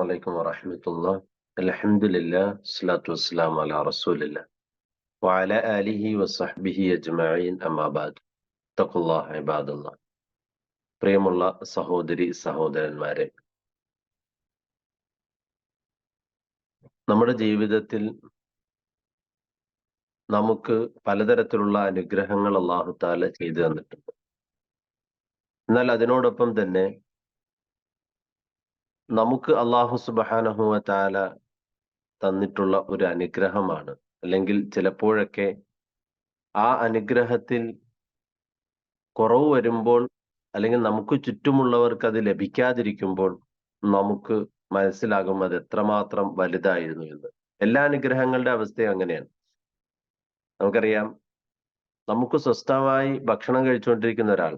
عليكم ورحمة الله الحمد لله الصلاة والسلام على رسول الله وعلى آله وصحبه أجمعين أما بعد اتقوا الله عباد الله പ്രിയമുള്ള സഹോദരി സഹോദരന്മാരെ നമ്മുടെ ജീവിതത്തിൽ നമുക്ക് പലതരത്തിലുള്ള അനുഗ്രഹങ്ങൾ അള്ളാഹു താല ചെയ്തു തന്നിട്ടുണ്ട് എന്നാൽ അതിനോടൊപ്പം തന്നെ നമുക്ക് അള്ളാഹു സുബാനഹുവ താല തന്നിട്ടുള്ള ഒരു അനുഗ്രഹമാണ്. അല്ലെങ്കിൽ ചിലപ്പോഴൊക്കെ ആ അനുഗ്രഹത്തിൽ കുറവ് വരുമ്പോൾ അല്ലെങ്കിൽ നമുക്ക് ചുറ്റുമുള്ളവർക്ക് അത് ലഭിക്കാതിരിക്കുമ്പോൾ നമുക്ക് മനസ്സിലാകും അത് എത്രമാത്രം വലുതായിരുന്നു എന്ന്. എല്ലാ അനുഗ്രഹങ്ങളുടെ അവസ്ഥയും അങ്ങനെയാണ്. നമുക്കറിയാം നമുക്ക് സ്വസ്ഥമായി ഭക്ഷണം കഴിച്ചുകൊണ്ടിരിക്കുന്ന ഒരാൾ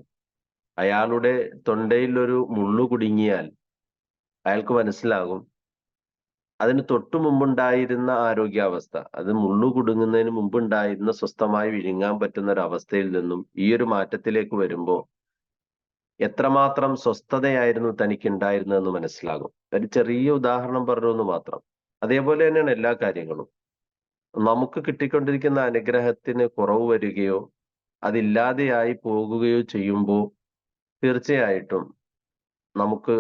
അയാളുടെ തൊണ്ടയിൽ ഒരു മുള്ളു കുടുങ്ങിയാൽ അയാൾക്ക് മനസ്സിലാകും. അതിന് തൊട്ടു മുമ്പുണ്ടായിരുന്ന ആരോഗ്യാവസ്ഥ അത് മുള്ളു കുടുങ്ങുന്നതിന് മുമ്പുണ്ടായിരുന്ന സ്വസ്ഥമായി വിഴുങ്ങാൻ പറ്റുന്ന ഒരു അവസ്ഥയിൽ നിന്നും ഈ ഒരു മാറ്റത്തിലേക്ക് വരുമ്പോൾ എത്രമാത്രം സ്വസ്ഥതയായിരുന്നു തനിക്ക് ഉണ്ടായിരുന്നതെന്ന് മനസ്സിലാകും. ഒരു ചെറിയ ഉദാഹരണം പറഞ്ഞു എന്ന് മാത്രം. അതേപോലെ തന്നെയാണ് എല്ലാ കാര്യങ്ങളും. നമുക്ക് കിട്ടിക്കൊണ്ടിരിക്കുന്ന അനുഗ്രഹത്തിന് കുറവ് വരികയോ അതില്ലാതെയായി പോകുകയോ ചെയ്യുമ്പോൾ തീർച്ചയായിട്ടും നമുക്ക്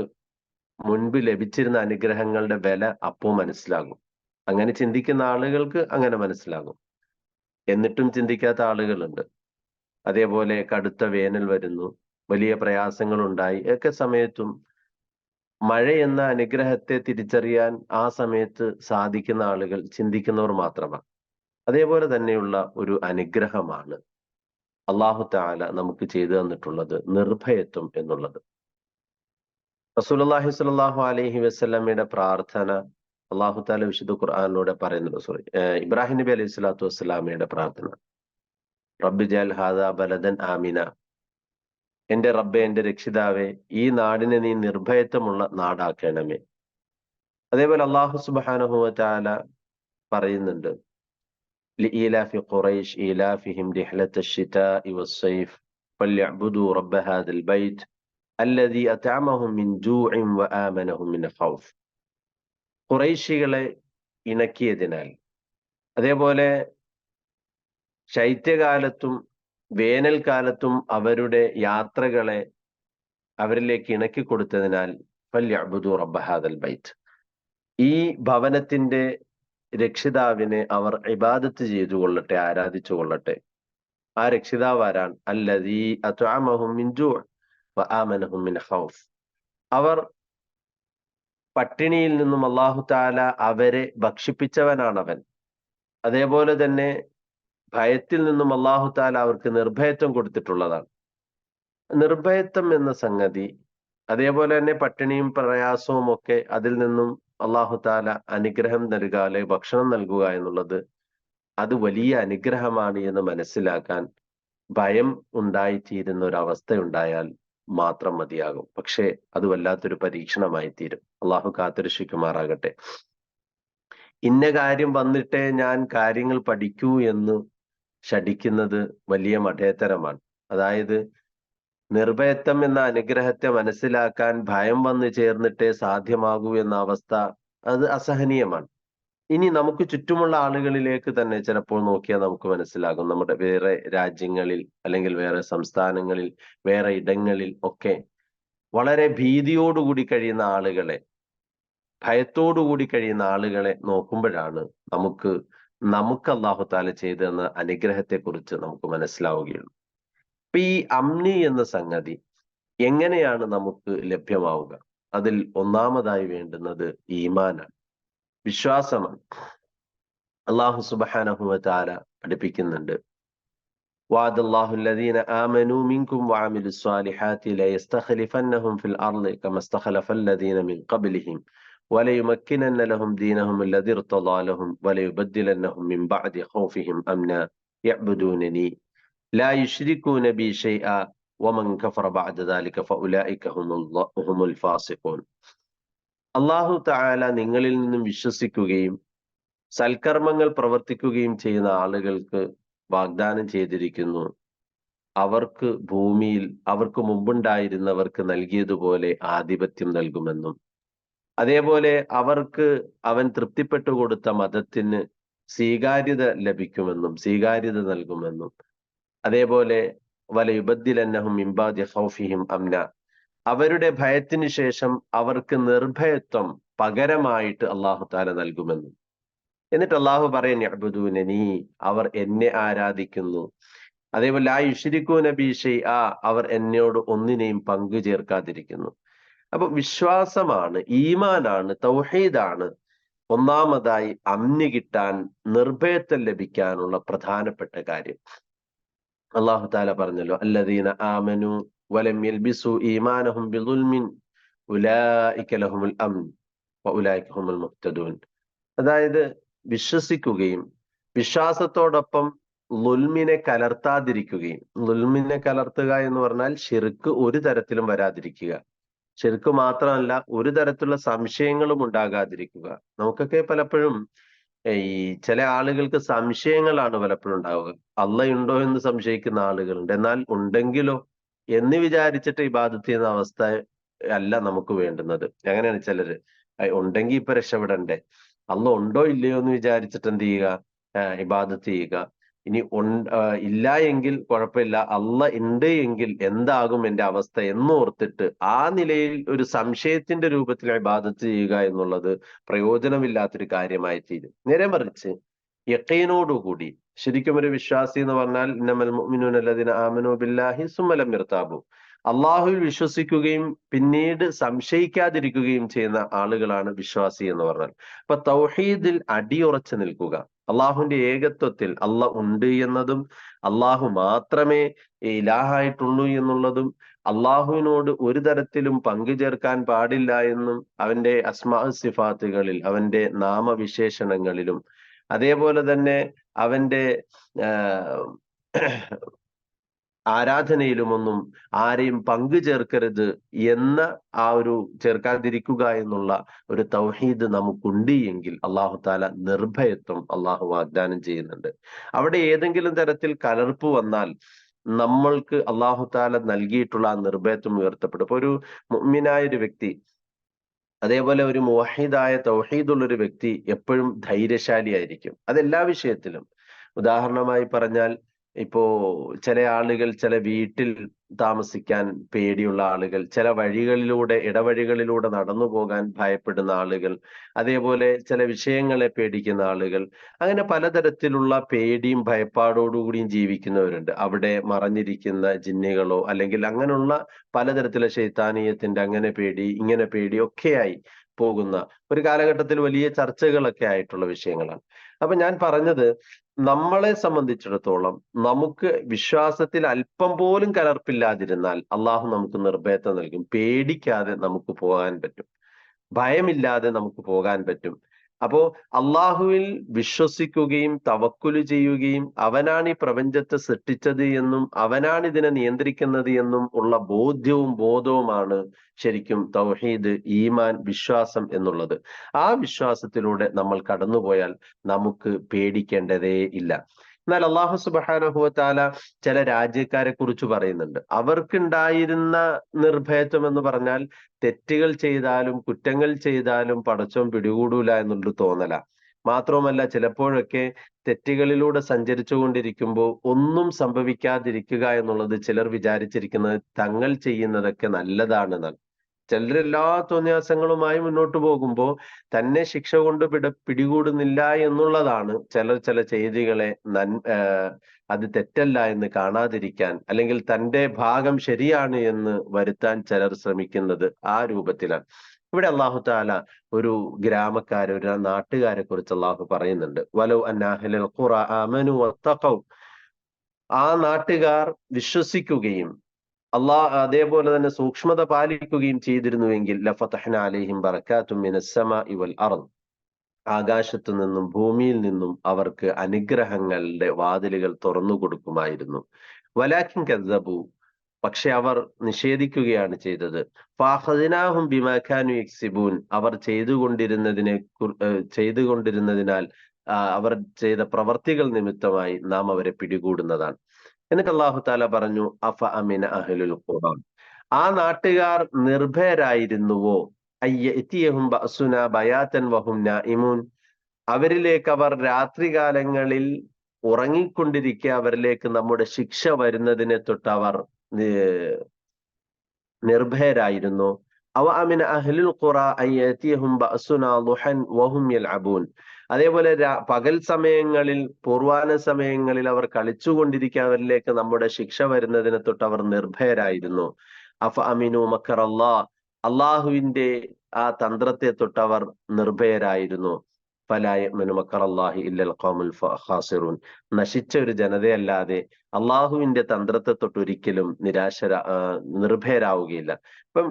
മുൻപ് ലഭിച്ചിരുന്ന അനുഗ്രഹങ്ങളുടെ വില അപ്പോ മനസ്സിലാകും. അങ്ങനെ ചിന്തിക്കുന്ന ആളുകൾക്ക് അങ്ങനെ മനസ്സിലാകും. എന്നിട്ടും ചിന്തിക്കാത്ത ആളുകളുണ്ട്. അതേപോലെ കടുത്ത വേനൽ വരുന്നു വലിയ പ്രയാസങ്ങൾ ഉണ്ടായി ഒക്കെ സമയത്തും മഴ എന്ന അനുഗ്രഹത്തെ തിരിച്ചറിയാൻ ആ സമയത്ത് സാധിക്കുന്ന ആളുകൾ ചിന്തിക്കുന്നവർ മാത്രമാണ് അതേപോലെ തന്നെയുള്ള ഒരു അനുഗ്രഹമാണ് അള്ളാഹു താല നമുക്ക് ചെയ്തു തന്നിട്ടുള്ളത് നിർഭയത്വം എന്നുള്ളത്. റസൂലുള്ളാഹി സ്വല്ലല്ലാഹു അലൈഹി വസല്ലമയുടെ പ്രാർത്ഥന അള്ളാഹു താല വിശുദ്ധ ഖുർആാനിലൂടെ പറയുന്നുണ്ട് സോറി ഇബ്രാഹിം നബി അലൈഹി സ്വലാത്തു വസ്സലാമയുടെ പ്രാർത്ഥന റബ്ബി ജൽ ഹാദ ബലദൻ ആമിന എന്റെ റബ്ബെ എന്റെ രക്ഷിതാവെ ഈ നാടിനെ നീ നിർഭയത്വമുള്ള നാടാക്കണമേ അതേപോലെ അള്ളാഹു സുബാനഹുവ താല പറയുന്നുണ്ട് لإيلاف قريش إيلافهم رحلة الشتاء والصيف فليعبدوا رب هذا البيت അല്ലതി അതാമഹുമിൻ കുറൈശികളെ ഇണക്കിയതിനാൽ അതേപോലെ ശൈത്യകാലത്തും വേനൽക്കാലത്തും അവരുടെ യാത്രകളെ അവരിലേക്ക് ഇണക്കി കൊടുത്തതിനാൽ ഫല്യബുദു റബ്ബഹാദൽ ബൈത്ത്. ഈ ഭവനത്തിന്റെ രക്ഷിതാവിനെ അവർ ഇബാദത്ത് ചെയ്തു കൊള്ളട്ടെ ആരാധിച്ചു കൊള്ളട്ടെ. ആ രക്ഷിതാവ് ആരാൻ അല്ലതീ അത്വാമഹും മിഞ്ചു അവർ പട്ടിണിയിൽ നിന്നും അള്ളാഹു താല അവരെ ഭക്ഷിപ്പിച്ചവനാണവൻ. അതേപോലെ തന്നെ ഭയത്തിൽ നിന്നും അള്ളാഹു താല അവർക്ക് നിർഭയത്വം കൊടുത്തിട്ടുള്ളതാണ്. നിർഭയത്വം എന്ന സംഗതി അതേപോലെ തന്നെ പട്ടിണിയും പ്രയാസവും ഒക്കെ അതിൽ നിന്നും അള്ളാഹു താല അനുഗ്രഹം നൽകുക അല്ലെങ്കിൽ ഭക്ഷണം നൽകുക എന്നുള്ളത് അത് വലിയ അനുഗ്രഹമാണ് എന്ന് മനസ്സിലാക്കാൻ ഭയം ഉണ്ടായിത്തീരുന്ന ഒരു അവസ്ഥ ഉണ്ടായാൽ മാത്രം മതിയാകും. പക്ഷേ അത് വല്ലാത്തൊരു പരീക്ഷണമായി തീരും അള്ളാഹു കാത്തുരക്ഷിക്കുമാറാകട്ടെ. ഇന്ന കാര്യം വന്നിട്ടേ ഞാൻ കാര്യങ്ങൾ പഠിക്കൂ എന്ന് ശഠിക്കുന്നത് വലിയ മഠേതരമാണ്. അതായത് നിർഭയത്വം എന്ന അനുഗ്രഹത്തെ മനസ്സിലാക്കാൻ ഭയം വന്നു ചേർന്നിട്ടേ സാധ്യമാകൂ എന്ന അവസ്ഥ അത് അസഹനീയമാണ്. ഇനി നമുക്ക് ചുറ്റുമുള്ള ആളുകളിലേക്ക് തന്നെ ചിലപ്പോൾ നോക്കിയാൽ നമുക്ക് മനസ്സിലാകും. നമ്മുടെ വേറെ രാജ്യങ്ങളിൽ അല്ലെങ്കിൽ വേറെ സംസ്ഥാനങ്ങളിൽ വേറെ ഇടങ്ങളിൽ ഒക്കെ വളരെ ഭീതിയോടുകൂടി കഴിയുന്ന ആളുകളെ ഭയത്തോടുകൂടി കഴിയുന്ന ആളുകളെ നോക്കുമ്പോഴാണ് നമുക്ക് നമുക്ക് അള്ളാഹു താല ചെയ്തെന്ന അനുഗ്രഹത്തെ കുറിച്ച് നമുക്ക് മനസ്സിലാവുകയുള്ളൂ. അപ്പൊ ഈ അമ്നി എന്ന സംഗതി എങ്ങനെയാണ് നമുക്ക് ലഭ്യമാവുക? അതിൽ ഒന്നാമതായി വേണ്ടുന്നത് ഈമാനാണ്. വിശ്വാസമാണ് അള്ളാഹു സുബാനഹുവ താല പഠിപ്പിക്കുന്നുണ്ട് وعد الله الذين آمنوا منكم وعملوا الصالحات ليستخلفنهم في الأرض كما استخلف الذين من قبلهم وليمكنن لهم دينهم الذي ارتضى لهم وليبدلنهم من بعد خوفهم أمنا يعبدونني لا يشركون بي شيئا ومن كفر بعد ذلك فأولئك هم, الله هم الفاسقون അള്ളാഹു താല നിങ്ങളിൽ നിന്നും വിശ്വസിക്കുകയും സൽക്കർമ്മങ്ങൾ പ്രവർത്തിക്കുകയും ചെയ്യുന്ന ആളുകൾക്ക് വാഗ്ദാനം ചെയ്തിരിക്കുന്നു. അവർക്ക് ഭൂമിയിൽ അവർക്ക് മുമ്പുണ്ടായിരുന്നവർക്ക് നൽകിയതുപോലെ ആധിപത്യം നൽകുമെന്നും അതേപോലെ അവർക്ക് അവൻ തൃപ്തിപ്പെട്ടു കൊടുത്ത മതത്തിന് സ്വീകാര്യത ലഭിക്കുമെന്നും സ്വീകാര്യത നൽകുമെന്നും. അതേപോലെ വല യുബദ്ദിലന്നഹും ഇംബാദി ഹൗഫിഹിം അംന അവരുടെ ഭയത്തിന് ശേഷം അവർക്ക് നിർഭയത്വം പകരമായിട്ട് അള്ളാഹു താല നൽകുമെന്നും. എന്നിട്ട് അള്ളാഹു പറയാൻ നീ അവർ എന്നെ ആരാധിക്കുന്നു. അതേപോലെ ആ യുഷിരിക്കൂ നബി ആ അവർ എന്നോട് ഒന്നിനെയും പങ്കു ചേർക്കാതിരിക്കുന്നു. അപ്പൊ വിശ്വാസമാണ് ഈമാനാണ് തൗഹീദാണ് ഒന്നാമതായി അമ്നി കിട്ടാൻ നിർഭയത്വം ലഭിക്കാനുള്ള പ്രധാനപ്പെട്ട കാര്യം. അള്ളാഹു താല പറഞ്ഞല്ലോ അല്ലദീന ആമനു വലം يلبسوا ഈമാനഹും بظلم أولئك لهم الأمن وأولئك هم المهتدون. അതായത് വിശ്വസിക്കുകയും വിശ്വാസത്തോടൊപ്പം ലുൽമിനെ കലർത്താതിരിക്കുകയും ലുൽമിനെ കലർത്തുക എന്ന് പറഞ്ഞാൽ ഷിർക്ക് ഒരു തരത്തിലും വരാതിരിക്കുക. ഷിർക്ക് മാത്രമല്ല ഒരു തരത്തിലുള്ള സംശയങ്ങളും ഉണ്ടാകാതിരിക്കുക. നമുക്കൊക്കെ പലപ്പോഴും ഈ ചില ആളുകൾക്ക് സംശയങ്ങളാണ് പലപ്പോഴും ഉണ്ടാവുക. അള്ളയുണ്ടോ എന്ന് സംശയിക്കുന്ന ആളുകളുണ്ട്. എന്നാൽ ഉണ്ടെങ്കിലോ എന്ന് വിചാരിച്ചിട്ട് ഇബാദത്ത് ചെയ്യുന്ന അവസ്ഥ അല്ല നമുക്ക് വേണ്ടുന്നത്. അങ്ങനെയാണ് ചിലര്. ഉണ്ടെങ്കിൽ ഇപ്പൊ രക്ഷപ്പെടണ്ടേ. അല്ല ഉണ്ടോ ഇല്ലയോ എന്ന് വിചാരിച്ചിട്ട് എന്ത് ചെയ്യുക? ഇബാദത്ത് ചെയ്യുക. ഇനി ഇല്ല എങ്കിൽ കുഴപ്പമില്ല. അല്ല ഉണ്ട് എങ്കിൽ എന്താകും എന്റെ അവസ്ഥ എന്നോർത്തിട്ട് ആ നിലയിൽ ഒരു സംശയത്തിന്റെ രൂപത്തിൽ ഇബാദത്ത് ചെയ്യുക എന്നുള്ളത് പ്രയോജനമില്ലാത്തൊരു കാര്യമായി തീരും നേരെ മറിച്ച് യക്കീനോടുകൂടി ശരിക്കും ഒരു വിശ്വാസി എന്ന് പറഞ്ഞാൽ ഇന്നമൽ മുഅ്മിനൂന ആമനു ബില്ലാഹി സുമലം നിർത്താബു അള്ളാഹുവിൽ വിശ്വസിക്കുകയും പിന്നീട് സംശയിക്കാതിരിക്കുകയും ചെയ്യുന്ന ആളുകളാണ് വിശ്വാസി എന്ന് പറഞ്ഞാൽ. അപ്പൊ തൗഹീദിൽ അടിയുറച്ചു നിൽക്കുക. അള്ളാഹുവിന്റെ ഏകത്വത്തിൽ അല്ല ഉണ്ട് എന്നതും അള്ളാഹു മാത്രമേ ഇലാഹായിട്ടുള്ളൂ എന്നുള്ളതും അള്ളാഹുവിനോട് ഒരു തരത്തിലും പങ്കു ചേർക്കാൻ പാടില്ല എന്നും അവന്റെ അസ്മാ സിഫാത്തുകളിൽ അവന്റെ നാമവിശേഷണങ്ങളിലും. അതേപോലെ തന്നെ അവന്റെ ആരാധനയിലുമൊന്നും ആരെയും പങ്കു ചേർക്കരുത് എന്ന ആ ഒരു ചേർക്കാതിരിക്കുക എന്നുള്ള ഒരു തൗഹീദ് നമുക്കുണ്ട് എങ്കിൽ അള്ളാഹു താല നിർഭയത്വം അള്ളാഹു വാഗ്ദാനം ചെയ്യുന്നുണ്ട്. അവിടെ ഏതെങ്കിലും തരത്തിൽ കലർപ്പ് വന്നാൽ നമ്മൾക്ക് അള്ളാഹു താല നൽകിയിട്ടുള്ള ആ നിർഭയത്വം ഉയർത്തപ്പെടും. ഇപ്പൊ ഒരു മുമ്മിനായ ഒരു വ്യക്തി അതേപോലെ ഒരു മുവഹിദായ തൗഹീദുള്ള ഒരു വ്യക്തി എപ്പോഴും ധൈര്യശാലിയായിരിക്കും. അതെല്ലാ വിഷയത്തിലും. ഉദാഹരണമായി പറഞ്ഞാൽ ഇപ്പോ ചില ആളുകൾ ചില വീട്ടിൽ താമസിക്കാൻ പേടിയുള്ള ആളുകൾ ചില വഴികളിലൂടെ ഇടവഴികളിലൂടെ നടന്നു പോകാൻ ഭയപ്പെടുന്ന ആളുകൾ അതേപോലെ ചില വിഷയങ്ങളെ പേടിക്കുന്ന ആളുകൾ അങ്ങനെ പലതരത്തിലുള്ള പേടിയും ഭയപ്പാടോടുകൂടിയും ജീവിക്കുന്നവരുണ്ട്. അവിടെ മറഞ്ഞിരിക്കുന്ന ജിന്നുകളോ അല്ലെങ്കിൽ അങ്ങനെയുള്ള പലതരത്തിലെ ശൈത്താനീയത്തിന്റെ അങ്ങനെ പേടി ഇങ്ങനെ പേടി ഒക്കെയായി പോകുന്ന ഒരു കാലഘട്ടത്തിൽ വലിയ ചർച്ചകളൊക്കെ ആയിട്ടുള്ള വിഷയങ്ങളാണ്. അപ്പൊ ഞാൻ പറഞ്ഞത് നമ്മളെ സംബന്ധിച്ചിടത്തോളം നമുക്ക് വിശ്വാസത്തിൽ അല്പം പോലും കലർപ്പില്ലാതിരുന്നാൽ അള്ളാഹു നമുക്ക് നിർഭയത്വം നൽകും. പേടിക്കാതെ നമുക്ക് പോകാൻ പറ്റും. ഭയമില്ലാതെ നമുക്ക് പോകാൻ പറ്റും. അപ്പോ അള്ളാഹുവിൽ വിശ്വസിക്കുകയും തവക്കുലു ചെയ്യുകയും അവനാണ് ഈ പ്രപഞ്ചത്തെ സൃഷ്ടിച്ചത് എന്നും അവനാണ് ഇതിനെ നിയന്ത്രിക്കുന്നത് എന്നും ഉള്ള ബോധ്യവും ബോധവുമാണ് ശരിക്കും തൗഹീദ് ഈമാൻ വിശ്വാസം എന്നുള്ളത്. ആ വിശ്വാസത്തിലൂടെ നമ്മൾ കടന്നുപോയാൽ നമുക്ക് പേടിക്കേണ്ടതേ ഇല്ല. എന്നാൽ അള്ളാഹു സുബാനഹുവത്താല ചില രാജ്യക്കാരെ കുറിച്ച് പറയുന്നുണ്ട്. അവർക്കുണ്ടായിരുന്ന നിർഭയത്വം എന്ന് പറഞ്ഞാൽ തെറ്റുകൾ ചെയ്താലും കുറ്റങ്ങൾ ചെയ്താലും പടച്ചോൻ പിടികൂടൂല എന്നുള്ളൊരു തോന്നല. മാത്രവുമല്ല ചിലപ്പോഴൊക്കെ തെറ്റുകളിലൂടെ സഞ്ചരിച്ചു കൊണ്ടിരിക്കുമ്പോൾ ഒന്നും സംഭവിക്കാതിരിക്കുക എന്നുള്ളത് ചിലർ വിചാരിച്ചിരിക്കുന്നത് തങ്ങൾ ചെയ്യുന്നതൊക്കെ നല്ലതാണെന്നാണ്. ചിലരെല്ലാ തോന്നിയാസങ്ങളുമായി മുന്നോട്ട് പോകുമ്പോൾ തന്നെ ശിക്ഷ കൊണ്ട് പിട പിടികൂടുന്നില്ല എന്നുള്ളതാണ് ചിലർ ചില ചെയ്തികളെ നൻ അത് തെറ്റല്ല എന്ന് കാണാതിരിക്കാൻ അല്ലെങ്കിൽ തന്റെ ഭാഗം ശരിയാണ് എന്ന് വരുത്താൻ ചിലർ ശ്രമിക്കുന്നത് ആ രൂപത്തിലാണ്. ഇവിടെ അള്ളാഹു താല ഒരു ഗ്രാമക്കാരെ ഒരു നാട്ടുകാരെ കുറിച്ച് അള്ളാഹു പറയുന്നുണ്ട്. വലോ അന്നാഹലൽ ആ നാട്ടുകാർ വിശ്വസിക്കുകയും അള്ളാഹ് അതേപോലെ തന്നെ സൂക്ഷ്മത പാലിക്കുകയും ചെയ്തിരുന്നുവെങ്കിൽ ലഫതഹ്ന അലൈഹിം ബറക്കാത്തും മിനസ്സമാഇ വൽ അർദ്. ആകാശത്തു നിന്നും ഭൂമിയിൽ നിന്നും അവർക്ക് അനുഗ്രഹങ്ങളുടെ വാതിലുകൾ തുറന്നു കൊടുക്കുമായിരുന്നു. വലാഖിൻ കസബു പക്ഷെ അവർ നിഷേധിക്കുകയാണ് ചെയ്തത്. ഫാഹദിനാഹും ബിമാഖാനു എക്സിബൂൻ അവർ ചെയ്തുകൊണ്ടിരുന്നതിനെ ചെയ്തുകൊണ്ടിരുന്നതിനാൽ അവർ ചെയ്ത പ്രവർത്തികൾ നിമിത്തമായി നാം അവരെ പിടികൂടുന്നതാണ്. എന്നിട്ട് അള്ളാഹു താല പറഞ്ഞു അഫ അമിന അഹലുൽ ഖുറാൻ ആ നാട്ടുകാർ നിർഭയരായിരുന്നുവോ? ബഅസുന ബയാത്തൻ വഹും നായിമൂൻ അവരിലേക്ക് അവർ രാത്രികാലങ്ങളിൽ ഉറങ്ങിക്കൊണ്ടിരിക്കെ അവരിലേക്ക് നമ്മുടെ ശിക്ഷ വരുന്നതിനെ തൊട്ട് അവർ നിർഭയരായിരുന്നു. അവ അമിന അഹ്ലുൽ ഖുറ അയ്യത്തിയഹും ബസുന ളുഹൻ വഹും യൽഅബൂൻ. അതേപോലെ പകൽ സമയങ്ങളിൽ പൂർവാന സമയങ്ങളിൽ അവർ കളിച്ചുകൊണ്ടിരിക്കാൻ അവരിലേക്ക് നമ്മുടെ ശിക്ഷ വരുന്നതിനെ തൊട്ട് അവർ നിർഭയരായിരുന്നു. അഫ അമിനു മക്കർ അള്ളാ അള്ളാഹുവിന്റെ ആ തന്ത്രത്തെ തൊട്ട് അവർ നിർഭയരായിരുന്നു. ഖാസിറൂൻ. നശിച്ച ഒരു ജനതയല്ലാതെ അള്ളാഹുവിന്റെ തന്ത്രത്തെ തൊട്ട് ഒരിക്കലും നിരാശര നിർഭയരാവുകയില്ല. ഇപ്പം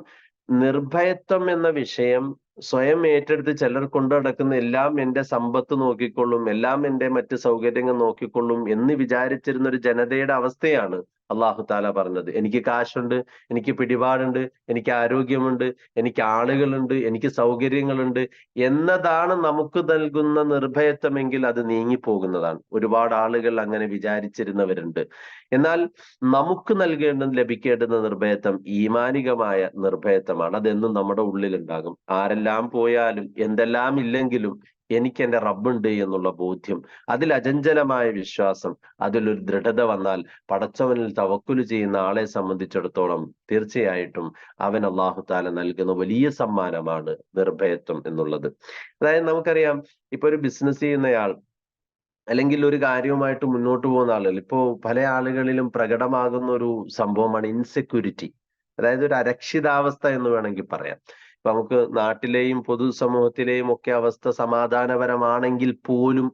നിർഭയത്വം എന്ന വിഷയം സ്വയം ഏറ്റെടുത്ത് ചിലർ കൊണ്ടു നടക്കുന്ന എല്ലാം എന്റെ സമ്പത്ത് നോക്കിക്കൊള്ളും എല്ലാം എന്റെ മറ്റ് സൗകര്യങ്ങൾ നോക്കിക്കൊള്ളും എന്ന് വിചാരിച്ചിരുന്ന ഒരു ജനതയുടെ അവസ്ഥയാണ് അള്ളാഹു താല പറഞ്ഞത്. എനിക്ക് കാശുണ്ട് എനിക്ക് പിടിപാടുണ്ട് എനിക്ക് ആരോഗ്യമുണ്ട് എനിക്ക് ആളുകളുണ്ട് എനിക്ക് സൗകര്യങ്ങളുണ്ട് എന്നതാണ് നമുക്ക് നൽകുന്ന നിർഭയത്വമെങ്കിൽ അത് നീങ്ങിപ്പോകുന്നതാണ്. ഒരുപാട് ആളുകൾ അങ്ങനെ വിചാരിച്ചിരുന്നവരുണ്ട്. എന്നാൽ നമുക്ക് നൽകേണ്ട ലഭിക്കേണ്ടുന്ന നിർഭയത്വം ഈമാനികമായ നിർഭയത്വമാണ്. അതെന്നും നമ്മുടെ ഉള്ളിലുണ്ടാകും. ആരെല്ലാം പോയാലും എന്തെല്ലാം ഇല്ലെങ്കിലും എനിക്ക് എന്റെ റബ്ബുണ്ട് എന്നുള്ള ബോധ്യം അതിൽ അചഞ്ചലമായ വിശ്വാസം അതിലൊരു ദൃഢത വന്നാൽ പടച്ചവനിൽ തവക്കുൽ ചെയ്യുന്ന ആളെ സംബന്ധിച്ചിടത്തോളം തീർച്ചയായിട്ടും അവൻ അള്ളാഹു താല നൽകുന്ന വലിയ സമ്മാനമാണ് നിർഭയത്വം എന്നുള്ളത്. അതായത് നമുക്കറിയാം ഇപ്പൊ ഒരു ബിസിനസ് ചെയ്യുന്നയാൾ അല്ലെങ്കിൽ ഒരു കാര്യവുമായിട്ട് മുന്നോട്ട് പോകുന്ന ആളുകൾ ഇപ്പോ പല ആളുകളിലും പ്രകടമാകുന്ന ഒരു സംഭവമാണ് ഇൻസെക്യൂരിറ്റി അതായത് ഒരു അരക്ഷിതാവസ്ഥ എന്ന് വേണമെങ്കിൽ പറയാം. നമുക്ക് നാട്ടിലെയും പൊതുസമൂഹത്തിലെയും ഒക്കെ അവസ്ഥ സമാധാനപരമാണെങ്കിൽ പോലും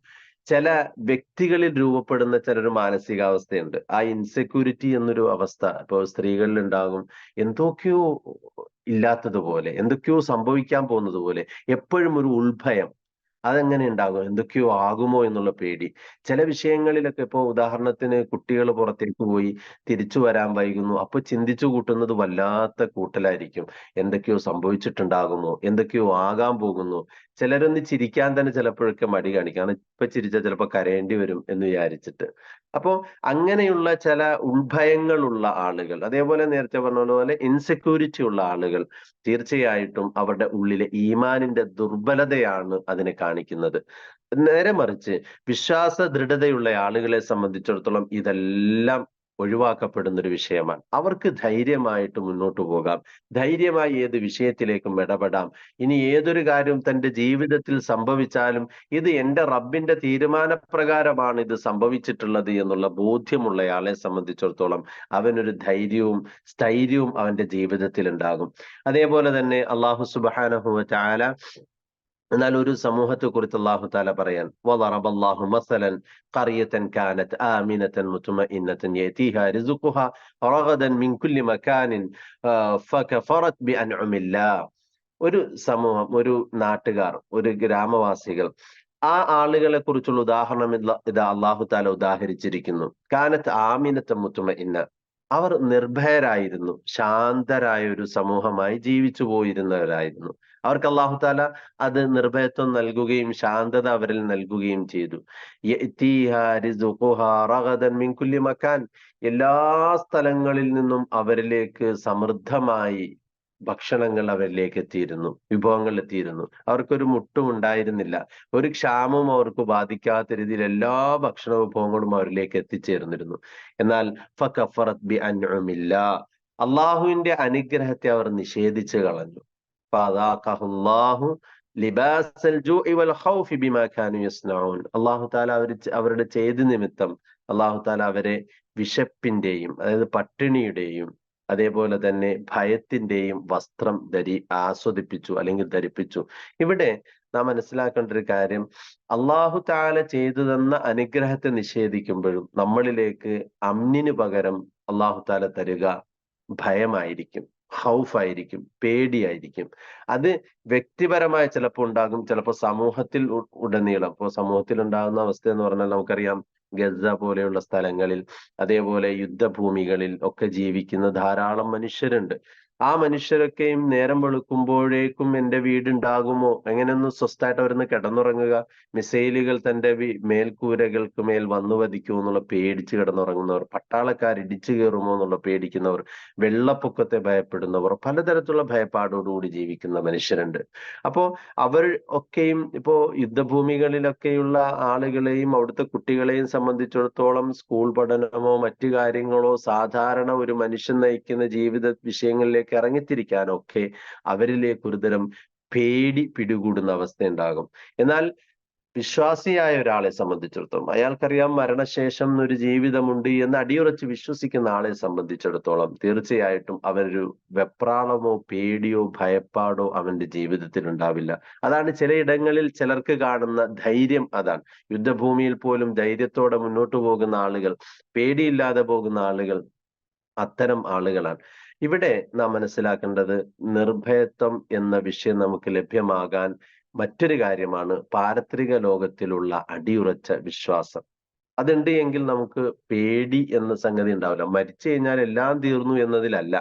ചില വ്യക്തികളിൽ രൂപപ്പെടുന്ന ചിലൊരു മാനസികാവസ്ഥയുണ്ട്. ആ ഇൻസെക്യൂരിറ്റി എന്നൊരു അവസ്ഥ ഇപ്പോൾ സ്ത്രീകളിൽ ഉണ്ടാകും എന്തൊക്കെയോ ഇല്ലാത്തതുപോലെ എന്തൊക്കെയോ സംഭവിക്കാൻ പോകുന്നത് പോലെ എപ്പോഴും ഒരു ഉൾഭയം അതെങ്ങനെ ഉണ്ടാകും എന്തൊക്കെയോ ആകുമോ എന്നുള്ള പേടി. ചില വിഷയങ്ങളിലൊക്കെ ഇപ്പോ ഉദാഹരണത്തിന് കുട്ടികൾ പുറത്തേക്ക് പോയി തിരിച്ചു വരാൻ വൈകുന്നു. അപ്പൊ ചിന്തിച്ചു കൂട്ടുന്നത് വല്ലാത്ത കൂട്ടലായിരിക്കും. എന്തൊക്കെയോ സംഭവിച്ചിട്ടുണ്ടാകുമോ? എന്തൊക്കെയോ ആകാൻ പോകുന്നു? ചിലരൊന്ന് ചിരിക്കാൻ തന്നെ ചിലപ്പോഴൊക്കെ മടി കാണിക്കും. കാരണം ഇപ്പൊ ചിരിച്ചാൽ ചിലപ്പോൾ കരയേണ്ടി വരും എന്ന് വിചാരിച്ചിട്ട്. അപ്പോൾ അങ്ങനെയുള്ള ചില ഉൾഭയങ്ങളുള്ള ആളുകൾ അതേപോലെ നേരത്തെ പറഞ്ഞ പോലെ ഇൻസെക്യൂരിറ്റി ഉള്ള ആളുകൾ തീർച്ചയായിട്ടും അവരുടെ ഉള്ളിലെ ഈമാനിന്റെ ദുർബലതയാണ് അതിനെ കാണിക്കുന്നത് നേരെ മറിച്ച് വിശ്വാസ ദൃഢതയുള്ള ആളുകളെ സംബന്ധിച്ചിടത്തോളം ഇതെല്ലാം ഒഴിവാക്കപ്പെടുന്ന ഒരു വിഷയമാണ്. അവർക്ക് ധൈര്യമായിട്ട് മുന്നോട്ട് പോകാം. ധൈര്യമായി ഏത് വിഷയത്തിലേക്കും ഇടപെടാം. ഇനി ഏതൊരു കാര്യവും തന്റെ ജീവിതത്തിൽ സംഭവിച്ചാലും ഇത് എന്റെ റബ്ബിന്റെ തീരുമാനപ്രകാരമാണ് ഇത് സംഭവിച്ചിട്ടുള്ളത് എന്നുള്ള ബോധ്യമുള്ളയാളെ സംബന്ധിച്ചിടത്തോളം അവനൊരു ധൈര്യവും സ്ഥൈര്യവും അവന്റെ ജീവിതത്തിൽ ഉണ്ടാകും അതേപോലെ തന്നെ അള്ളാഹു സുബാനഹു ചാല എന്നാൽ ഒരു സമൂഹത്തെ കുറിച്ച് അള്ളാഹു താല പറയാൻ മസലൻ കറിയത്തൻ കാനത്ത് ആമിനത്തൻ മുത്തുമ ഇന്നത്തൻ യതീഹ റിസുഖുഹ റഗദൻ മിൻ കുല്ലി മകാനിൻ ഫകഫറത് ബി അൻഉമില്ലാ. ഒരു സമൂഹം ഒരു നാട്ടുകാർ ഒരു ഗ്രാമവാസികൾ ആ ആളുകളെ കുറിച്ചുള്ള ഉദാഹരണം ഇത് അള്ളാഹു താല ഉദാഹരിച്ചിരിക്കുന്നു. കാനത്ത് ആമിനത്തെ മുത്തുമ ഇന്ന അവർ നിർഭയരായിരുന്നു ശാന്തരായ ഒരു സമൂഹമായി ജീവിച്ചു പോയിരുന്നവരായിരുന്നു അവർക്ക് അള്ളാഹു താല അത് നിർഭയത്വം നൽകുകയും ശാന്തത അവരിൽ നൽകുകയും ചെയ്തു. മക്കാൻ എല്ലാ സ്ഥലങ്ങളിൽ നിന്നും അവരിലേക്ക് സമൃദ്ധമായി ഭക്ഷണങ്ങൾ അവരിലേക്ക് എത്തിയിരുന്നു വിഭവങ്ങൾ എത്തിയിരുന്നു. അവർക്കൊരു മുട്ടും ഉണ്ടായിരുന്നില്ല. ഒരു ക്ഷാമവും അവർക്ക് ബാധിക്കാത്ത രീതിയിൽ എല്ലാ ഭക്ഷണ വിഭവങ്ങളും അവരിലേക്ക് എത്തിച്ചേർന്നിരുന്നു. എന്നാൽ ഫറത് ബി അൻഉമില്ല. അള്ളാഹുവിന്റെ അനുഗ്രഹത്തെ അവർ നിഷേധിച്ചു കളഞ്ഞു. ഫഅദാഖഹുല്ലാഹു താല അവർ അവരുടെ ചെയ്ത് നിമിത്തം അള്ളാഹു താല അവരെ വിശപ്പിന്റെയും അതായത് പട്ടിണിയുടെയും അതേപോലെ തന്നെ ഭയത്തിന്റെയും വസ്ത്രം ധരി ആസ്വദിപ്പിച്ചു അല്ലെങ്കിൽ ധരിപ്പിച്ചു. ഇവിടെ നാം മനസ്സിലാക്കേണ്ട ഒരു കാര്യം അള്ളാഹു താല ചെയ്തു തന്ന അനുഗ്രഹത്തെ നിഷേധിക്കുമ്പോഴും നമ്മളിലേക്ക് അമ്നിന് പകരം അള്ളാഹു താല തരിക ഭയമായിരിക്കും. ഹൗഫായിരിക്കും പേടിയായിരിക്കും. അത് വ്യക്തിപരമായി ചിലപ്പോൾ ഉണ്ടാകും ചിലപ്പോൾ സമൂഹത്തിൽ ഉടനീളം. ഇപ്പോൾ സമൂഹത്തിൽ ഉണ്ടാകുന്ന അവസ്ഥ എന്ന് പറഞ്ഞാൽ നമുക്കറിയാം ഗസ പോലെയുള്ള സ്ഥലങ്ങളിൽ അതേപോലെ യുദ്ധഭൂമികളിൽ ഒക്കെ ജീവിക്കുന്ന ധാരാളം മനുഷ്യരുണ്ട്. ആ മനുഷ്യരൊക്കെയും നേരം വെളുക്കുമ്പോഴേക്കും എന്റെ വീടുണ്ടാകുമോ? എങ്ങനെയൊന്ന് സ്വസ്ഥമായിട്ട് അവരൊന്ന് കിടന്നുറങ്ങുക. മിസൈലുകൾ തന്റെ മേൽക്കൂരകൾക്ക് മേൽ വന്നു വധിക്കുമോ എന്നുള്ള പേടിച്ച് കിടന്നുറങ്ങുന്നവർ പട്ടാളക്കാർ ഇടിച്ചു കയറുമോ എന്നുള്ള പേടിക്കുന്നവർ വെള്ളപ്പൊക്കത്തെ ഭയപ്പെടുന്നവർ പലതരത്തിലുള്ള ഭയപ്പാടോടുകൂടി ജീവിക്കുന്ന മനുഷ്യരുണ്ട്. അപ്പോൾ അവർ ഒക്കെയും ഇപ്പോ യുദ്ധഭൂമികളിലൊക്കെയുള്ള ആളുകളെയും അവിടുത്തെ കുട്ടികളെയും സംബന്ധിച്ചിടത്തോളം സ്കൂൾ പഠനമോ മറ്റു കാര്യങ്ങളോ സാധാരണ ഒരു മനുഷ്യൻ നയിക്കുന്ന ജീവിത വിഷയങ്ങളിലേക്ക് ഇറങ്ങിത്തിരിക്കാനോ ഒക്കെ അവരിലേക്ക് ഒരുതരം പേടി പിടികൂടുന്ന അവസ്ഥ ഉണ്ടാകും എന്നാൽ വിശ്വാസിയായ ഒരാളെ സംബന്ധിച്ചിടത്തോളം അയാൾക്കറിയാം മരണശേഷം ഒരു ജീവിതമുണ്ട് എന്ന് അടിയുറച്ച് വിശ്വസിക്കുന്ന ആളെ സംബന്ധിച്ചിടത്തോളം തീർച്ചയായിട്ടും അവനൊരു വെപ്രാളമോ പേടിയോ ഭയപ്പാടോ അവന്റെ ജീവിതത്തിൽ ഉണ്ടാവില്ല. അതാണ് ചിലയിടങ്ങളിൽ ചിലർക്ക് കാണുന്ന ധൈര്യം അതാണ്. യുദ്ധഭൂമിയിൽ പോലും ധൈര്യത്തോടെ മുന്നോട്ട് പോകുന്ന ആളുകൾ പേടിയില്ലാതെ പോകുന്ന ആളുകൾ അത്തരം ആളുകളാണ്. ഇവിടെ നാം മനസ്സിലാക്കേണ്ടത് നിർഭയത്വം എന്ന വിഷയം നമുക്ക് ലഭ്യമാകാൻ മറ്റൊരു കാര്യമാണ് പാരത്രിക ലോകത്തിലുള്ള അടിയുറച്ച വിശ്വാസം. അതുണ്ട് എങ്കിൽ നമുക്ക് പേടി എന്ന സംഗതി ഉണ്ടാവില്ല. മരിച്ചു കഴിഞ്ഞാൽ എല്ലാം തീർന്നു എന്നതിലല്ല.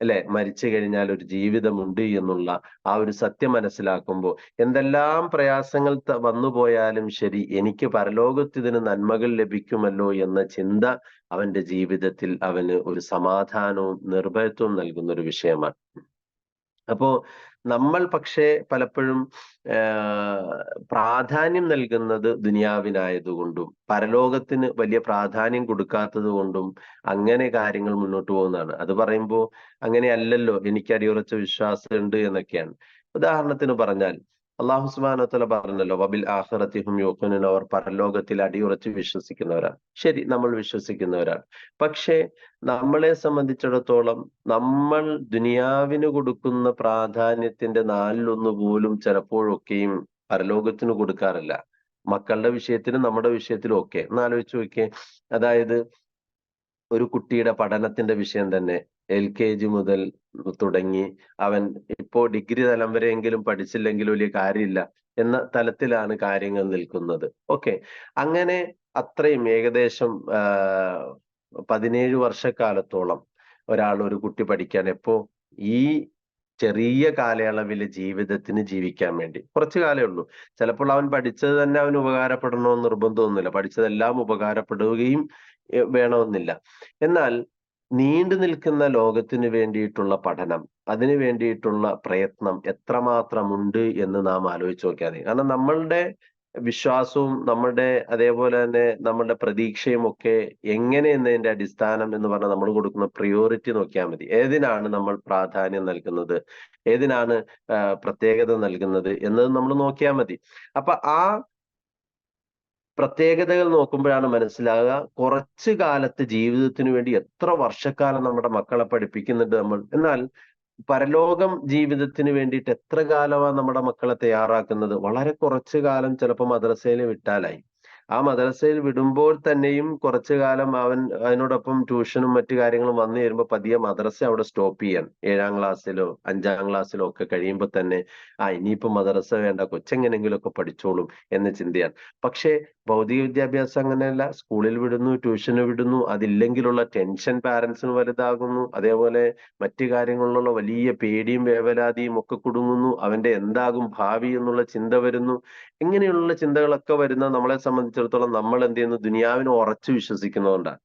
അല്ലെ? മരിച്ചു കഴിഞ്ഞാൽ ഒരു ജീവിതമുണ്ട് എന്നുള്ള ആ ഒരു സത്യം മനസ്സിലാക്കുമ്പോൾ എന്തെല്ലാം പ്രയാസങ്ങൾ വന്നു പോയാലും ശരി എനിക്ക് പരലോകത്ത് ഇതിന് നന്മകൾ ലഭിക്കുമല്ലോ എന്ന ചിന്ത അവന്റെ ജീവിതത്തിൽ അവന് ഒരു സമാധാനവും നിർഭയത്വവും നൽകുന്ന ഒരു വിഷയമാണ്. അപ്പോ നമ്മൾ പക്ഷേ പലപ്പോഴും പ്രാധാന്യം നൽകുന്നത് ദുനിയാവിനായതുകൊണ്ടും പരലോകത്തിന് വലിയ പ്രാധാന്യം കൊടുക്കാത്തത് കൊണ്ടും അങ്ങനെ കാര്യങ്ങൾ മുന്നോട്ട് പോകുന്നതാണ്. അത് പറയുമ്പോൾ അങ്ങനെയല്ലല്ലോ എനിക്ക് അടിയുറച്ച വിശ്വാസമുണ്ട് എന്നൊക്കെയാണ്. ഉദാഹരണത്തിന് പറഞ്ഞാൽ അള്ളാഹു സുബാനത്തല പറഞ്ഞല്ലോ വബിൽ ആഹ്റത്തിഹും യോഖനും അവർ പരലോകത്തിൽ അടിയുറച്ച് വിശ്വസിക്കുന്നവരാണ്. ശരി നമ്മൾ വിശ്വസിക്കുന്നവരാണ്. പക്ഷേ നമ്മളെ സംബന്ധിച്ചിടത്തോളം നമ്മൾ ദുനിയാവിന് കൊടുക്കുന്ന പ്രാധാന്യത്തിന്റെ നാലിലൊന്ന് പോലും ചിലപ്പോഴൊക്കെയും പരലോകത്തിന് കൊടുക്കാറില്ല. മക്കളുടെ വിഷയത്തിലും നമ്മുടെ വിഷയത്തിലും ഒക്കെ. ഒന്ന് ആലോചിച്ച് നോക്കിയേ. അതായത് ഒരു കുട്ടിയുടെ പഠനത്തിന്റെ വിഷയം തന്നെ എൽ കെ ജി മുതൽ തുടങ്ങി അവൻ ഇപ്പോ ഡിഗ്രി തലം വരെയെങ്കിലും പഠിച്ചില്ലെങ്കിൽ വലിയ കാര്യമില്ല എന്ന തലത്തിലാണ് കാര്യങ്ങൾ നിൽക്കുന്നത്. ഓക്കെ. അങ്ങനെ അത്രയും ഏകദേശം പതിനേഴ് വർഷക്കാലത്തോളം ഒരാൾ ഒരു കുട്ടി പഠിക്കാൻ എപ്പോ ഈ ചെറിയ കാലയളവിൽ ജീവിതത്തിന് ജീവിക്കാൻ വേണ്ടി. കുറച്ചു കാലേ ഉള്ളൂ. ചിലപ്പോൾ അവൻ പഠിച്ചത് തന്നെ അവന് ഉപകാരപ്പെടണമെന്ന് നിർബന്ധമൊന്നുമില്ല. പഠിച്ചതെല്ലാം ഉപകാരപ്പെടുകയും വേണമെന്നില്ല. എന്നാൽ നീണ്ടു നിൽക്കുന്ന ലോകത്തിന് വേണ്ടിയിട്ടുള്ള പഠനം അതിനു വേണ്ടിയിട്ടുള്ള പ്രയത്നം എത്രമാത്രമുണ്ട് എന്ന് നാം ആലോചിച്ച് നോക്കിയാൽ മതി. കാരണം നമ്മളുടെ വിശ്വാസവും നമ്മുടെ അതേപോലെ തന്നെ നമ്മുടെ പ്രതീക്ഷയും ഒക്കെ എങ്ങനെ എന്നതിന്റെ അടിസ്ഥാനം എന്ന് പറഞ്ഞാൽ നമ്മൾ കൊടുക്കുന്ന പ്രയോറിറ്റി നോക്കിയാൽ മതി. ഏതിനാണ് നമ്മൾ പ്രാധാന്യം നൽകുന്നത്? ഏതിനാണ് പ്രത്യേകത നൽകുന്നത് എന്നത് നമ്മൾ നോക്കിയാൽ മതി. അപ്പൊ ആ പ്രത്യേകതകൾ നോക്കുമ്പോഴാണ് മനസ്സിലാകുക. കുറച്ചു കാലത്ത് ജീവിതത്തിന് വേണ്ടി എത്ര വർഷക്കാലം നമ്മുടെ മക്കളെ പഠിപ്പിക്കുന്നുണ്ട് നമ്മൾ. എന്നാൽ പരലോകം ജീവിതത്തിന് വേണ്ടിയിട്ട് എത്ര കാലമാണ് നമ്മുടെ മക്കളെ തയ്യാറാക്കുന്നത്? വളരെ കുറച്ചു കാലം ചിലപ്പോൾ മദ്രസയിൽ വിട്ടാലായി. ആ മദ്രസയിൽ വിടുമ്പോൾ തന്നെയും കുറച്ചു കാലം അവൻ അതിനോടൊപ്പം ട്യൂഷനും മറ്റു കാര്യങ്ങളും വന്നു വരുമ്പോൾ പതിയെ മദ്രസ അവിടെ സ്റ്റോപ്പ് ചെയ്യാൻ ഏഴാം ക്ലാസ്സിലോ അഞ്ചാം ക്ലാസ്സിലോ ഒക്കെ കഴിയുമ്പോൾ തന്നെ ആ ഇനിയിപ്പോ മദ്രസ വേണ്ട കൊച്ചെങ്ങനെങ്കിലും ഒക്കെ പഠിച്ചോളും എന്ന് ചിന്തയാണ് പക്ഷേ ഭൗതിക വിദ്യാഭ്യാസം അങ്ങനെയല്ല. സ്കൂളിൽ വിടുന്നു ട്യൂഷന് വിടുന്നു അതില്ലെങ്കിലുള്ള ടെൻഷൻ പാരന്റ്സിന് വലുതാകുന്നു. അതേപോലെ മറ്റു കാര്യങ്ങളിലുള്ള വലിയ പേടിയും വേവലാതിയും ഒക്കെ കുടുങ്ങുന്നു. അവന്റെ എന്താകും ഭാവി എന്നുള്ള ചിന്ത വരുന്നു. ഇങ്ങനെയുള്ള ചിന്തകളൊക്കെ വരുന്ന നമ്മളെ സംബന്ധിച്ചിടത്തോളം നമ്മൾ എന്ത് ചെയ്യുന്നു? ദുനിയാവിനെ ഉറച്ചു വിശ്വസിക്കുന്നതുകൊണ്ടാണ്.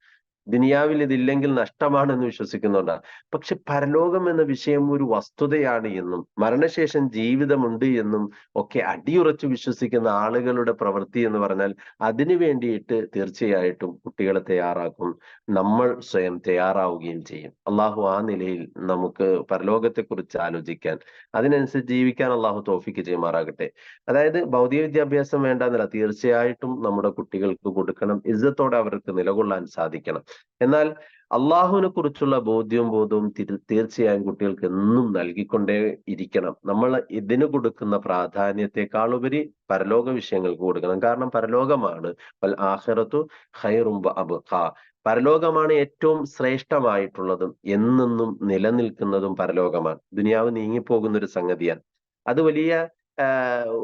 ദുനിയാവിൽ ഇതില്ലെങ്കിൽ നഷ്ടമാണെന്ന് വിശ്വസിക്കുന്നുണ്ടാണ് പക്ഷെ പരലോകം എന്ന വിഷയം ഒരു വസ്തുതയാണ് എന്നും മരണശേഷം ജീവിതമുണ്ട് എന്നും ഒക്കെ അടിയുറച്ചു വിശ്വസിക്കുന്ന ആളുകളുടെ പ്രവൃത്തി എന്ന് പറഞ്ഞാൽ അതിനു വേണ്ടിയിട്ട് തീർച്ചയായിട്ടും കുട്ടികളെ തയ്യാറാക്കും. നമ്മൾ സ്വയം തയ്യാറാവുകയും ചെയ്യും. അള്ളാഹു ആ നിലയിൽ നമുക്ക് പരലോകത്തെക്കുറിച്ച് ആലോചിക്കാൻ അതിനനുസരിച്ച് ജീവിക്കാൻ അള്ളാഹു തോഫിക്ക് ചെയ്യുമാറാകട്ടെ. അതായത് ഭൗതിക വിദ്യാഭ്യാസം വേണ്ടെന്നല്ല തീർച്ചയായിട്ടും നമ്മുടെ കുട്ടികൾക്ക് കൊടുക്കണം. ഇജ്ജത്തോടെ അവർക്ക് നിലകൊള്ളാൻ സാധിക്കണം. എന്നാൽ അള്ളാഹുവിനെ കുറിച്ചുള്ള ബോധ്യവും ബോധവും തീർച്ചയായും കുട്ടികൾക്ക് എന്നും നൽകിക്കൊണ്ടേ ഇരിക്കണം. നമ്മൾ ഇതിന് കൊടുക്കുന്ന പ്രാധാന്യത്തെക്കാൾ ഉപരി പരലോക വിഷയങ്ങൾക്ക് കൊടുക്കണം. കാരണം പരലോകമാണ്. ആഹ്റത്തു ഹൈറും അബുഖ. പരലോകമാണ് ഏറ്റവും ശ്രേഷ്ഠമായിട്ടുള്ളതും എന്നെന്നും നിലനിൽക്കുന്നതും പരലോകമാണ്. ദുനിയാവ് നീങ്ങിപ്പോകുന്ന ഒരു സംഗതിയാണ്. അത് വലിയ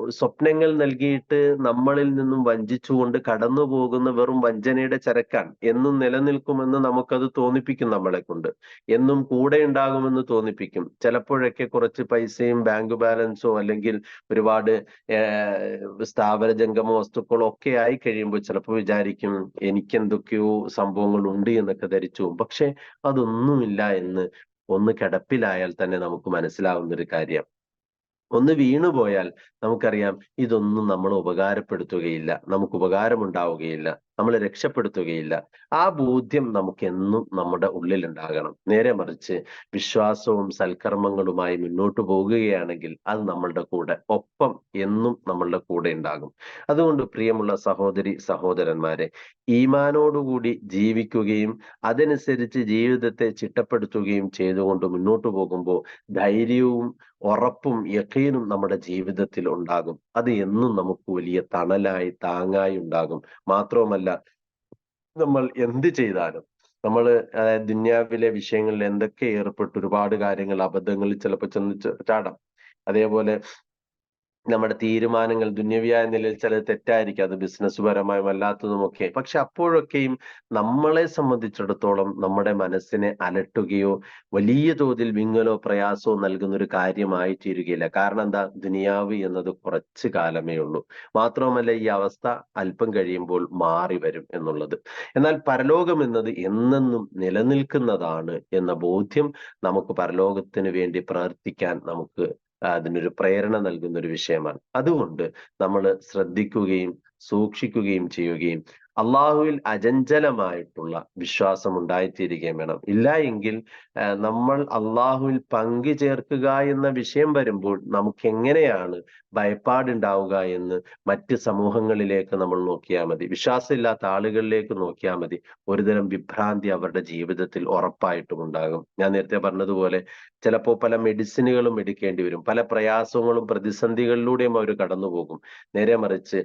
സ്വപ്നങ്ങൾ നൽകിയിട്ട് നമ്മളിൽ നിന്നും വഞ്ചിച്ചുകൊണ്ട് കടന്നു പോകുന്ന വെറും വഞ്ചനയുടെ ചരക്കാണ്. എന്നും നിലനിൽക്കുമെന്ന് നമുക്കത് തോന്നിപ്പിക്കും നമ്മളെ കൊണ്ട്. എന്നും കൂടെ ഉണ്ടാകുമെന്ന് തോന്നിപ്പിക്കും. ചിലപ്പോഴൊക്കെ കുറച്ച് പൈസയും ബാങ്ക് ബാലൻസോ അല്ലെങ്കിൽ ഒരുപാട് സ്ഥാപന ജംഗമ വസ്തുക്കളോ ഒക്കെ ആയി കഴിയുമ്പോൾ ചിലപ്പോൾ വിചാരിക്കും എനിക്ക് എന്തൊക്കെയോ സംഭവങ്ങൾ ഉണ്ട് എന്നൊക്കെ ധരിച്ചു പക്ഷെ അതൊന്നുമില്ല എന്ന് ഒന്ന് കിടപ്പിലായാൽ തന്നെ നമുക്ക് മനസ്സിലാവുന്ന ഒരു കാര്യം ഒന്ന് വീണുപോയാൽ നമുക്കറിയാം ഇതൊന്നും നമ്മൾ ഉപകാരപ്പെടുത്തുകയില്ല നമുക്ക് ഉപകാരമുണ്ടാവുകയില്ല. നമ്മളെ രക്ഷപ്പെടുത്തുകയില്ല. ആ ബോധ്യം നമുക്ക് എന്നും നമ്മുടെ ഉള്ളിൽ ഉണ്ടാകണം നേരെ മറിച്ച് വിശ്വാസവും സൽക്കർമ്മങ്ങളുമായി മുന്നോട്ട് പോകുകയാണെങ്കിൽ അത് നമ്മളുടെ കൂടെ ഒപ്പം എന്നും നമ്മളുടെ കൂടെ ഉണ്ടാകും. അതുകൊണ്ട് പ്രിയമുള്ള സഹോദരി സഹോദരന്മാരെ ഈമാനോടുകൂടി ജീവിക്കുകയും അതനുസരിച്ച് ജീവിതത്തെ ചിട്ടപ്പെടുത്തുകയും ചെയ്തുകൊണ്ട് മുന്നോട്ട് പോകുമ്പോൾ ധൈര്യവും ഉറപ്പും യക്കീനും നമ്മുടെ ജീവിതത്തിൽ ഉണ്ടാകും. അത് എന്നും നമുക്ക് വലിയ തണലായി താങ്ങായി ഉണ്ടാകും. മാത്രവുമല്ല നമ്മൾ എന്ത് ചെയ്താലും നമ്മൾ ദുന്യാവിലെ വിഷയങ്ങളിൽ എന്തൊക്കെ ഏർപ്പെട്ട് ഒരുപാട് കാര്യങ്ങൾ അബദ്ധങ്ങളിൽ ചിലപ്പോൾ ചെന്ന് ചാടാം. അതേപോലെ നമ്മുടെ തീരുമാനങ്ങൾ ദുന്യവിയായ നിലയിൽ ചിലത് തെറ്റായിരിക്കും. അത് ബിസിനസ് പരമായും അല്ലാത്തതുമൊക്കെ പക്ഷെ അപ്പോഴൊക്കെയും നമ്മളെ സംബന്ധിച്ചിടത്തോളം നമ്മുടെ മനസ്സിനെ അലട്ടുകയോ വലിയ തോതിൽ വിങ്ങലോ പ്രയാസമോ നൽകുന്ന ഒരു കാര്യമായി തീരുകയില്ല കാരണം എന്താ? ദുനിയാവ് എന്നത് കുറച്ച് കാലമേ ഉള്ളൂ. മാത്രവുമല്ല ഈ അവസ്ഥ അല്പം കഴിയുമ്പോൾ മാറി വരും എന്നുള്ളത്. എന്നാൽ പരലോകം എന്നത് എന്നെന്നും നിലനിൽക്കുന്നതാണ് എന്ന ബോധ്യം നമുക്ക് പരലോകത്തിന് വേണ്ടി പ്രവർത്തിക്കാൻ നമുക്ക് അതിനൊരു പ്രേരണ നൽകുന്ന ഒരു വിഷയമാണ്. അതുകൊണ്ട് നമ്മൾ ശ്രദ്ധിക്കുകയും സൂക്ഷിക്കുകയും ചെയ്യുകയും അള്ളാഹുവിൽ അജഞ്ചലമായിട്ടുള്ള വിശ്വാസം ഉണ്ടായിത്തീരുകയും വേണം. ഇല്ല എങ്കിൽ നമ്മൾ അള്ളാഹുവിൽ പങ്കു ചേർക്കുക എന്ന വിഷയം വരുമ്പോൾ നമുക്ക് എങ്ങനെയാണ് ഭയപ്പാടുണ്ടാവുക എന്ന് മറ്റ് സമൂഹങ്ങളിലേക്ക് നമ്മൾ നോക്കിയാൽ മതി. വിശ്വാസമില്ലാത്ത ആളുകളിലേക്ക് നോക്കിയാൽ മതി. ഒരുതരം വിഭ്രാന്തി അവരുടെ ജീവിതത്തിൽ ഉറപ്പായിട്ടും ഉണ്ടാകും. ഞാൻ നേരത്തെ പറഞ്ഞതുപോലെ ചിലപ്പോൾ പല മെഡിസിനുകളും എടുക്കേണ്ടി വരും. പല പ്രയാസങ്ങളും പ്രതിസന്ധികളിലൂടെയും അവർ കടന്നു പോകും നേരെ മറിച്ച്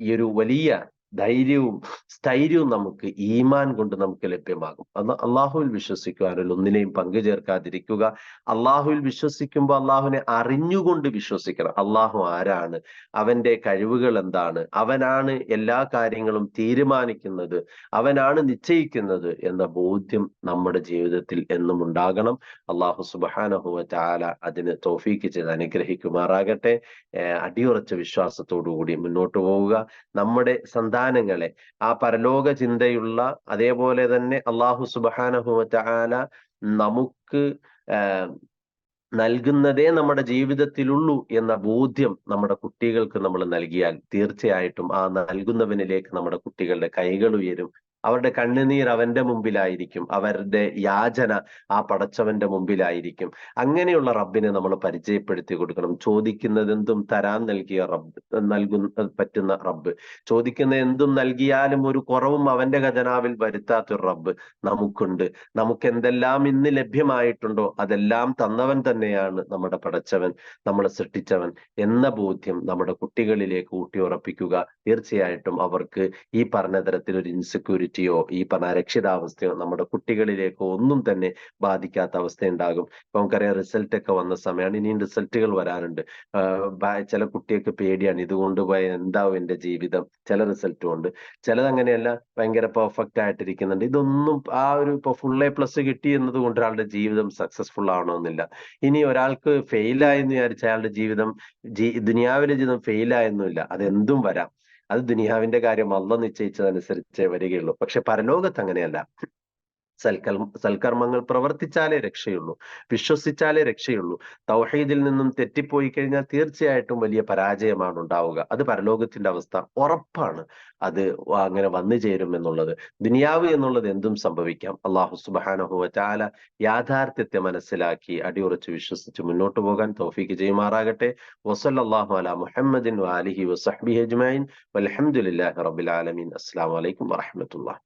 ഈ ഒരു വലിയ ധൈര്യവും സ്ഥൈര്യവും നമുക്ക് ഈമാൻ കൊണ്ട് നമുക്ക് ലഭ്യമാകും. അന്ന് അള്ളാഹുവിൽ വിശ്വസിക്കുവാനിൽ ഒന്നിനെയും പങ്കു ചേർക്കാതിരിക്കുക. അള്ളാഹുവിൽ വിശ്വസിക്കുമ്പോൾ അള്ളാഹുവിനെ അറിഞ്ഞുകൊണ്ട് വിശ്വസിക്കണം. അള്ളാഹു ആരാണ്? അവന്റെ കഴിവുകൾ എന്താണ്? അവനാണ് എല്ലാ കാര്യങ്ങളും തീരുമാനിക്കുന്നത്. അവനാണ് നിശ്ചയിക്കുന്നത് എന്ന ബോധ്യം നമ്മുടെ ജീവിതത്തിൽ എന്നും ഉണ്ടാകണം. അള്ളാഹു സുബാനഹുവ ചാല അതിന് തോഫീക്ക് ചെയ്ത് അനുഗ്രഹിക്കുമാറാകട്ടെ. അടിയുറച്ച വിശ്വാസത്തോടു കൂടി മുന്നോട്ട് പോവുക. നമ്മുടെ സന്താന സന്താനങ്ങളെ. ആ പരലോക ചിന്തയുള്ള അതേപോലെ തന്നെ അള്ളാഹു സുബാനഹുല നമുക്ക് നൽകുന്നതേ നമ്മുടെ ജീവിതത്തിലുള്ളൂ എന്ന ബോധ്യം നമ്മുടെ കുട്ടികൾക്ക് നമ്മൾ നൽകിയാൽ തീർച്ചയായിട്ടും ആ നൽകുന്നവനിലേക്ക് നമ്മുടെ കുട്ടികളുടെ കൈകൾ ഉയരും. അവരുടെ കണ്ണുനീർ അവന്റെ മുമ്പിലായിരിക്കും. അവരുടെ യാചന ആ പടച്ചവന്റെ മുമ്പിലായിരിക്കും. അങ്ങനെയുള്ള റബ്ബിനെ നമ്മൾ പരിചയപ്പെടുത്തി കൊടുക്കണം. ചോദിക്കുന്നത് എന്തും തരാൻ നൽകിയ റബ്ബ് നൽകുന്ന പറ്റുന്ന റബ്ബ്. ചോദിക്കുന്ന എന്തും നൽകിയാലും ഒരു കുറവും അവന്റെ ഖജനാവിൽ വരുത്താത്തൊരു റബ്ബ് നമുക്കുണ്ട്. നമുക്ക് എന്തെല്ലാം ഇന്ന് ലഭ്യമായിട്ടുണ്ടോ അതെല്ലാം തന്നവൻ തന്നെയാണ് നമ്മുടെ പടച്ചവൻ നമ്മളെ സൃഷ്ടിച്ചവൻ എന്ന ബോധ്യം നമ്മുടെ കുട്ടികളിലേക്ക് ഊട്ടിയുറപ്പിക്കുക. തീർച്ചയായിട്ടും അവർക്ക് ഈ പറഞ്ഞ തരത്തിൽ ഒരു ഇൻസെക്യൂരിറ്റി ഇൻസെക്യൂരിറ്റിയോ ഈ പറഞ്ഞ അരക്ഷിതാവസ്ഥയോ നമ്മുടെ കുട്ടികളിലേക്കോ ഒന്നും തന്നെ ബാധിക്കാത്ത അവസ്ഥ ഉണ്ടാകും ഇപ്പൊ നമുക്കറിയാം റിസൾട്ട് ഒക്കെ വന്ന സമയമാണ് ഇനിയും റിസൾട്ടുകൾ വരാനുണ്ട് ചില കുട്ടിയൊക്കെ പേടിയാണ് ഇതുകൊണ്ട് കൊണ്ടുപോയ എന്താവും എന്റെ ജീവിതം? ചില റിസൾട്ടും ഉണ്ട് ചിലത് അങ്ങനെയല്ല ഭയങ്കര പെർഫെക്റ്റ് ആയിട്ടിരിക്കുന്നുണ്ട്. ഇതൊന്നും ആ ഒരു ഇപ്പൊ ഫുൾ എ പ്ലസ് കിട്ടി എന്നത് കൊണ്ട് ഒരാളുടെ ജീവിതം സക്സസ്ഫുൾ ആവണമെന്നില്ല. ഇനി ഒരാൾക്ക് ഫെയിലായെന്ന് വിചാരിച്ച അയാളുടെ ജീവിതം ദുനിയാവിലെ ജീവിതം ഫെയിൽ അതെന്തും അത് വരാം. അത് ദുനിയാവിന്റെ കാര്യം അല്ല നിശ്ചയിച്ചതനുസരിച്ചേ വരികയുള്ളൂ. പക്ഷെ പരലോകത്ത് അങ്ങനെയല്ല. സൽക്കർ സൽക്കർമ്മങ്ങൾ പ്രവർത്തിച്ചാലേ രക്ഷയുള്ളൂ വിശ്വസിച്ചാലേ രക്ഷയുള്ളൂ. തൗഹീദിൽ നിന്നും തെറ്റിപ്പോയി കഴിഞ്ഞാൽ തീർച്ചയായിട്ടും വലിയ പരാജയമാണ് ഉണ്ടാവുക. അത് പരലോകത്തിന്റെ അവസ്ഥ ഉറപ്പാണ്. അത് അങ്ങനെ വന്നു ചേരും എന്നുള്ളത്. ദുനിയാവ് എന്നുള്ളത് എന്തും സംഭവിക്കാം. അള്ളാഹു സുബാനഹുവ ചാല യാഥാർത്ഥ്യത്തെ മനസ്സിലാക്കി അടിയുറച്ച് വിശ്വസിച്ച് മുന്നോട്ട് പോകാൻ തൗഫീക്ക് ചെയ്യുമാറാകട്ടെ. വസല്ലാഹു അല മുഹമ്മദിൻ വാലിഹി വസഹബി അജ്മൈൻ വലഹമുല്ലാ റബിൽ ആലമീൻ. അസ്സാം വലൈക്കും വാഹമത്തുള്ള